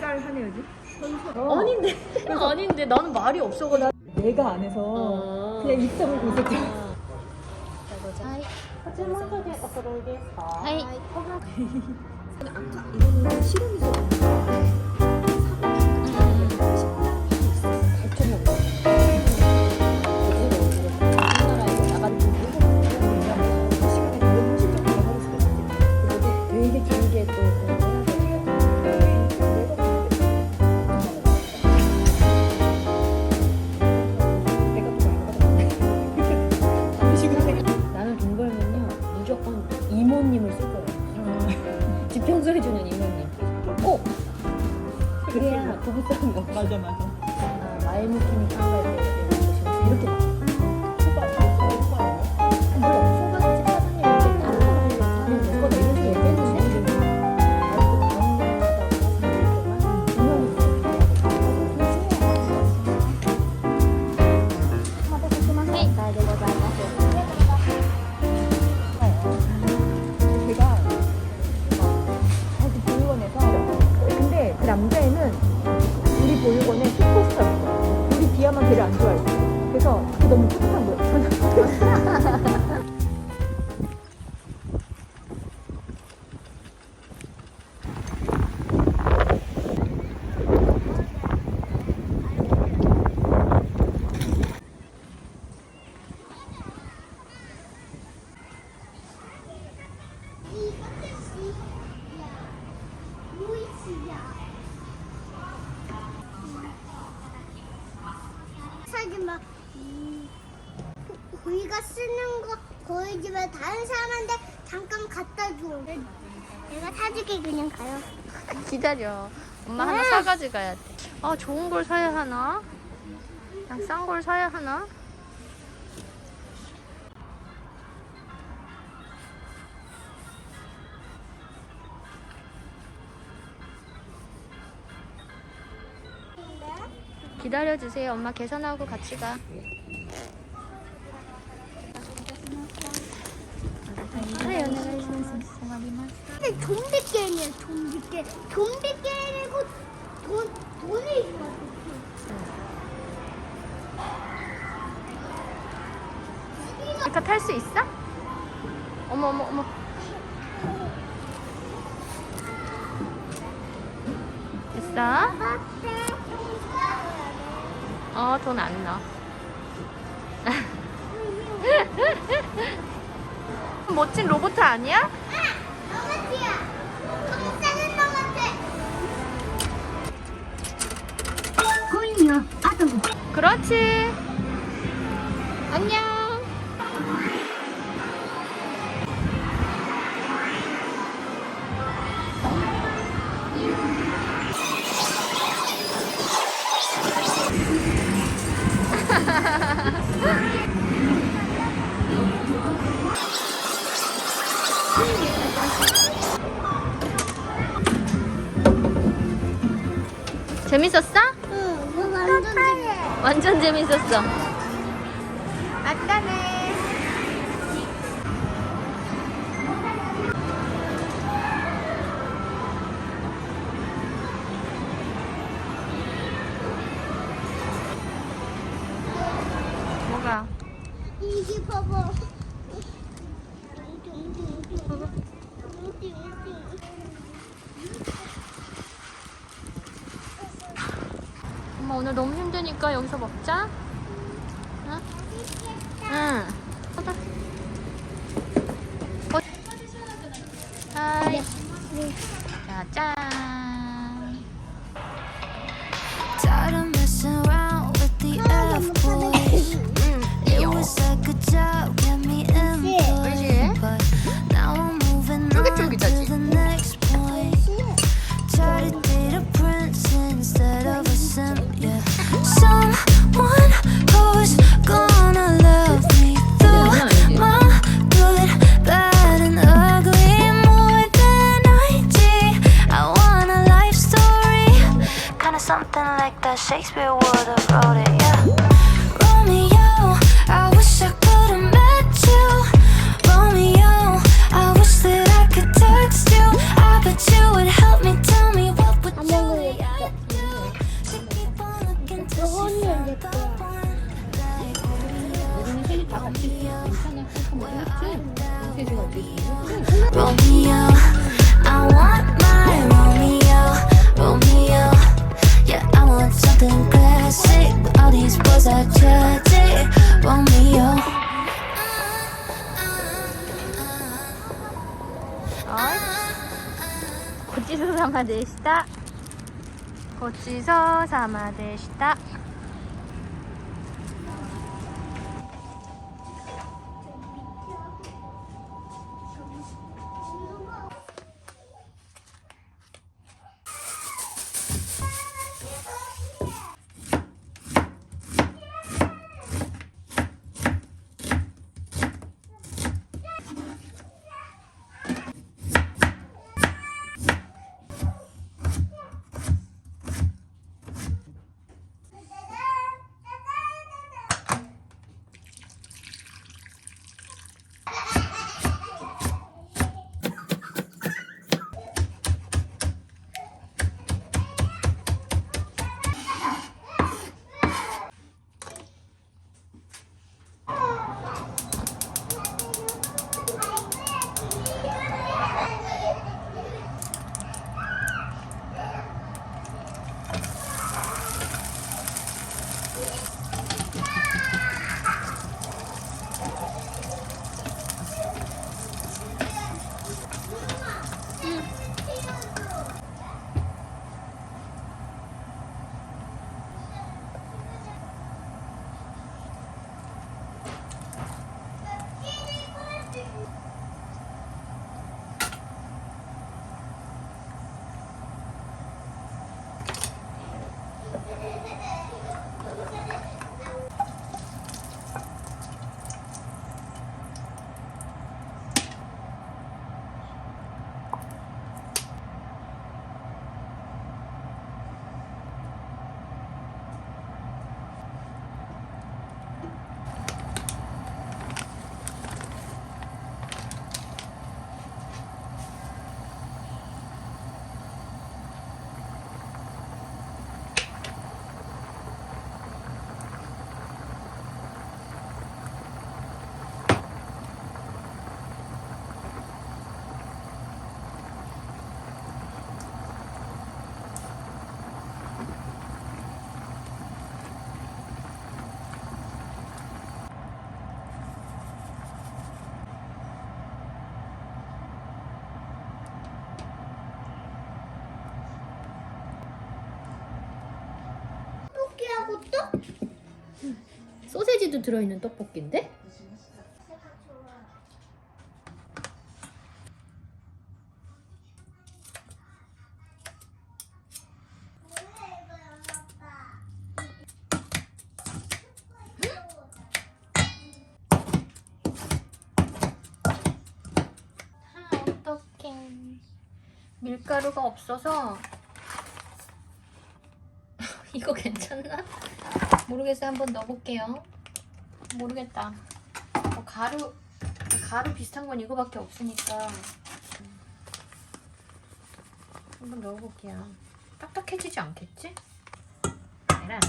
쌀쌀하네 여기. 아닌데 아닌데. 나는 말이 없어가지고. 내가 안 해서 어. 그냥 입 다물고 있었죠. 하이. 이거는 실험에서 부부싸움 없어. 맞아 맞아. 칸갈 때 이렇게 쓰는 거 보여주면 다른 사람한테 잠깐 갖다 줘. 내가 사줄게 그냥 가요. 기다려. 엄마 하나 사가지 가야 돼. 아 좋은 걸 사야 하나? 그냥 싼 걸 사야 하나? 기다려 주세요. 엄마 계산하고 같이 가. 근데 좀비 게임이야 좀비 게임. 좀비 게임이고 돈 돈이 있어. 이거 탈수 있어? 어머 어머 어머. 됐어? 어, 돈 안 넣어. 멋진 로봇 아니야? 그렇지. 안녕. 재밌었어? 완전 재밌었어. 아까네. 오늘 너무 힘드니까 여기서 먹자. 응? 응. something like that, Shakespeare would have wrote it, yeah. Romeo, I wish I could have met you. Romeo, I wish that I could text you. I bet you would help me tell me what would you do. She keep on looking till she one like Romeo. Romeo, I want. ごちそうさまでした。ごちそうさまでした。 또? 소세지도 들어있는 떡볶이인데? 아. 밀가루가 없어서 이거 괜찮나? 모르겠어요. 한번 넣어볼게요. 모르겠다. 어, 가루 가루 비슷한 건 이거밖에 없으니까 한번 넣어볼게요. 딱딱해지지 않겠지? 계란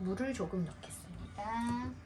물을 조금 넣겠습니다.